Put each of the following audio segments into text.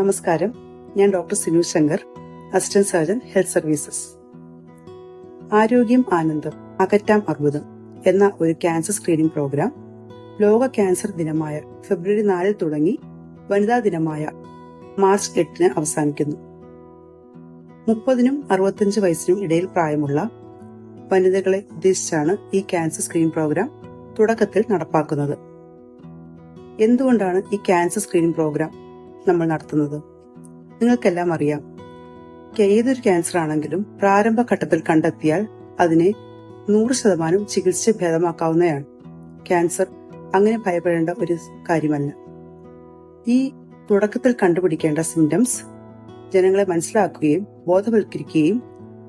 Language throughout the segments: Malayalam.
നമസ്കാരം. ഞാൻ doctor Sinu Shankar assistant surgeon health services. ആരോഗ്യം ആനന്ദം അകറ്റാം അർബുദം എന്ന ഒരു ക്യാൻസർ സ്ക്രീനിംഗ് പ്രോഗ്രാം ലോക ക്യാൻസർ ദിനമായ ഫെബ്രുവരി നാലിൽ തുടങ്ങി വനിതാ ദിനമായ മാർച്ച് എട്ടിന് അവസാനിക്കുന്നു. മുപ്പതിനും അറുപത്തഞ്ച് വയസ്സിനും ഇടയിൽ പ്രായമുള്ള വനിതകളെ ഉദ്ദേശിച്ചാണ് ഈ ക്യാൻസർ സ്ക്രീനിംഗ് പ്രോഗ്രാം തുടക്കത്തിൽ നടപ്പാക്കുന്നത്. എന്തുകൊണ്ടാണ് ഈ ക്യാൻസർ സ്ക്രീനിംഗ് പ്രോഗ്രാം നമ്മൾ നടത്തുന്നത്. നിങ്ങൾക്കെല്ലാം അറിയാം. ഏതൊരു ക്യാൻസർ ആണെങ്കിലും പ്രാരംഭഘട്ടത്തിൽ കണ്ടെത്തിയാൽ അതിനെ നൂറ് ശതമാനം ചികിത്സിച്ച് ഭേദമാക്കാവുന്നതാണ്. ക്യാൻസർ അങ്ങനെ ഭയപ്പെടേണ്ട ഒരു കാര്യമല്ല. ഈ തുടക്കത്തിൽ കണ്ടുപിടിക്കേണ്ട സിംറ്റംസ് ജനങ്ങളെ മനസ്സിലാക്കുകയും ബോധവൽക്കരിക്കുകയും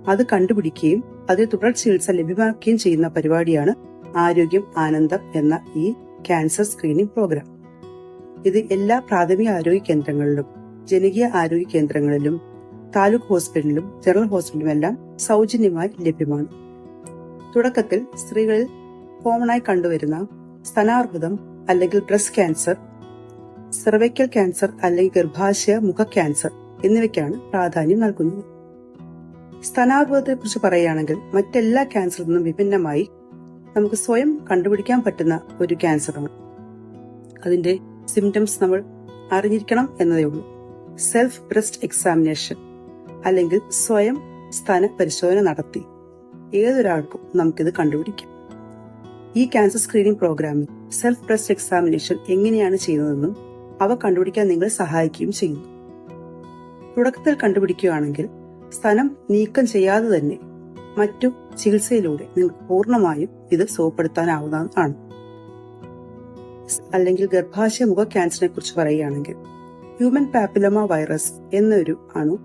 അത് കണ്ടുപിടിക്കുകയും അതിൽ തുടർ ചികിത്സ ലഭ്യമാക്കുകയും ചെയ്യുന്ന പരിപാടിയാണ് ആരോഗ്യം ആനന്ദം എന്ന ഈ ക്യാൻസർ സ്ക്രീനിംഗ് പ്രോഗ്രാം ഇത് എല്ലാ പ്രാഥമിക ആരോഗ്യ കേന്ദ്രങ്ങളിലും ജനകീയ ആരോഗ്യ കേന്ദ്രങ്ങളിലും താലൂക്ക് ഹോസ്പിറ്റലിലും ജനറൽ ഹോസ്പിറ്റലിലും എല്ലാം സൗജന്യമായി ലഭ്യമാണ്. തുടക്കത്തിൽ സ്ത്രീകളിൽ കോമണായി കണ്ടുവരുന്ന സ്തനാർബുദം അല്ലെങ്കിൽ ബ്രസ്റ്റ് ക്യാൻസർ സെർവൈക്കൽ ക്യാൻസർ അല്ലെങ്കിൽ ഗർഭാശയ മുഖ ക്യാൻസർ എന്നിവയ്ക്കാണ് പ്രാധാന്യം നൽകുന്നത്. സ്തനാർബുദത്തെ കുറിച്ച് പറയുകയാണെങ്കിൽ മറ്റെല്ലാ ക്യാൻസറിൽ നിന്നും വിഭിന്നമായി നമുക്ക് സ്വയം കണ്ടുപിടിക്കാൻ പറ്റുന്ന ഒരു ക്യാൻസറാണ്. അതിന്റെ സിംറ്റംസ് നമ്മൾ അറിഞ്ഞിരിക്കണം എന്നതേ ഉള്ളൂ. സെൽഫ് ബ്രസ്റ്റ് എക്സാമിനേഷൻ അല്ലെങ്കിൽ സ്വയം സ്ഥാന പരിശോധന നടത്തി. ഏതൊരാൾക്കും നമുക്കിത് കണ്ടുപിടിക്കാം. ഈ ക്യാൻസർ സ്ക്രീനിംഗ് പ്രോഗ്രാമിൽ സെൽഫ് ബ്രസ്റ്റ് എക്സാമിനേഷൻ എങ്ങനെയാണ് ചെയ്യുന്നതെന്നും അവ കണ്ടുപിടിക്കാൻ നിങ്ങളെ സഹായിക്കുകയും ചെയ്യുന്നു. തുടക്കത്തിൽ കണ്ടുപിടിക്കുകയാണെങ്കിൽ സ്ഥലം നീക്കം ചെയ്യാതെ തന്നെ മറ്റു ചികിത്സയിലൂടെ നിങ്ങൾക്ക് പൂർണമായും ഇത് സുഖപ്പെടുത്താനാവുന്നതാണ്. അല്ലെങ്കിൽ ഗർഭാശയമുഖ ക്യാൻസറിനെ കുറിച്ച് പറയുകയാണെങ്കിൽ ഹ്യൂമൻ പാപ്പിലമ വൈറസ് എന്നൊരു അണു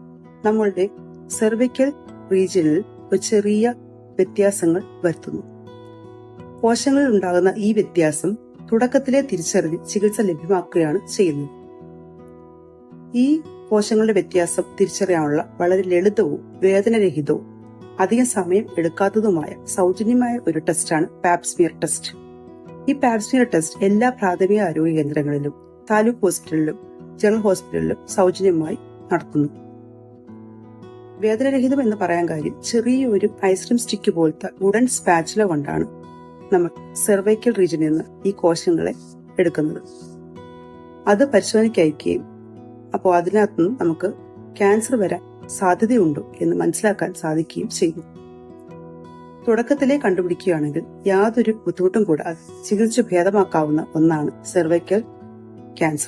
നമ്മളുടെ സെർവിക്കൽ റീജിയനിൽ ഒരു ചെറിയ വ്യത്യാസങ്ങൾ വരുത്തുന്നു. കോശങ്ങളിൽ ഉണ്ടാകുന്ന ഈ വ്യത്യാസം തുടക്കത്തിലെ തിരിച്ചറിഞ്ഞ് ചികിത്സ ലഭ്യമാക്കുകയാണ് ചെയ്യുന്നത്. ഈ കോശങ്ങളുടെ വ്യത്യാസം തിരിച്ചറിയാനുള്ള വളരെ ലളിതവും വേദനരഹിതവും അധികം സമയം എടുക്കാത്തതുമായ സൗജന്യമായ ഒരു ടെസ്റ്റാണ് പാപ്സ്മിയർ ടെസ്റ്റ് ഈ പാപ്സ്മിയർ ടെസ്റ്റ് എല്ലാ പ്രാഥമിക ആരോഗ്യ കേന്ദ്രങ്ങളിലും താലൂക്ക് ഹോസ്പിറ്റലിലും ജനറൽ ഹോസ്പിറ്റലിലും സൗജന്യമായി നടത്തുന്നു. വേദനരഹിതം എന്ന് പറയാൻ കാര്യം ചെറിയൊരു ഐസ്ക്രീം സ്റ്റിക്ക് പോലത്തെ ഉടൻ സ്പാച്ചില കൊണ്ടാണ് നമ്മൾ സെർവൈക്കൽ റീജിയനിൽ നിന്ന് ഈ കോശങ്ങളെ എടുക്കുന്നത്. അത് പരിശോധനയ്ക്ക് അയക്കുകയും അപ്പോൾ അതിനകത്തുനിന്ന് നമുക്ക് ക്യാൻസർ വരാൻ സാധ്യതയുണ്ടോ എന്ന് മനസ്സിലാക്കാൻ സാധിക്കുകയും ചെയ്യും തുടക്കത്തിലെ കണ്ടുപിടിക്കുകയാണെങ്കിൽ യാതൊരു ബുദ്ധിമുട്ടും കൂടാതെ ചികിത്സ ഭേദമാക്കാവുന്ന ഒന്നാണ് സെർവൈക്കൽ ക്യാൻസർ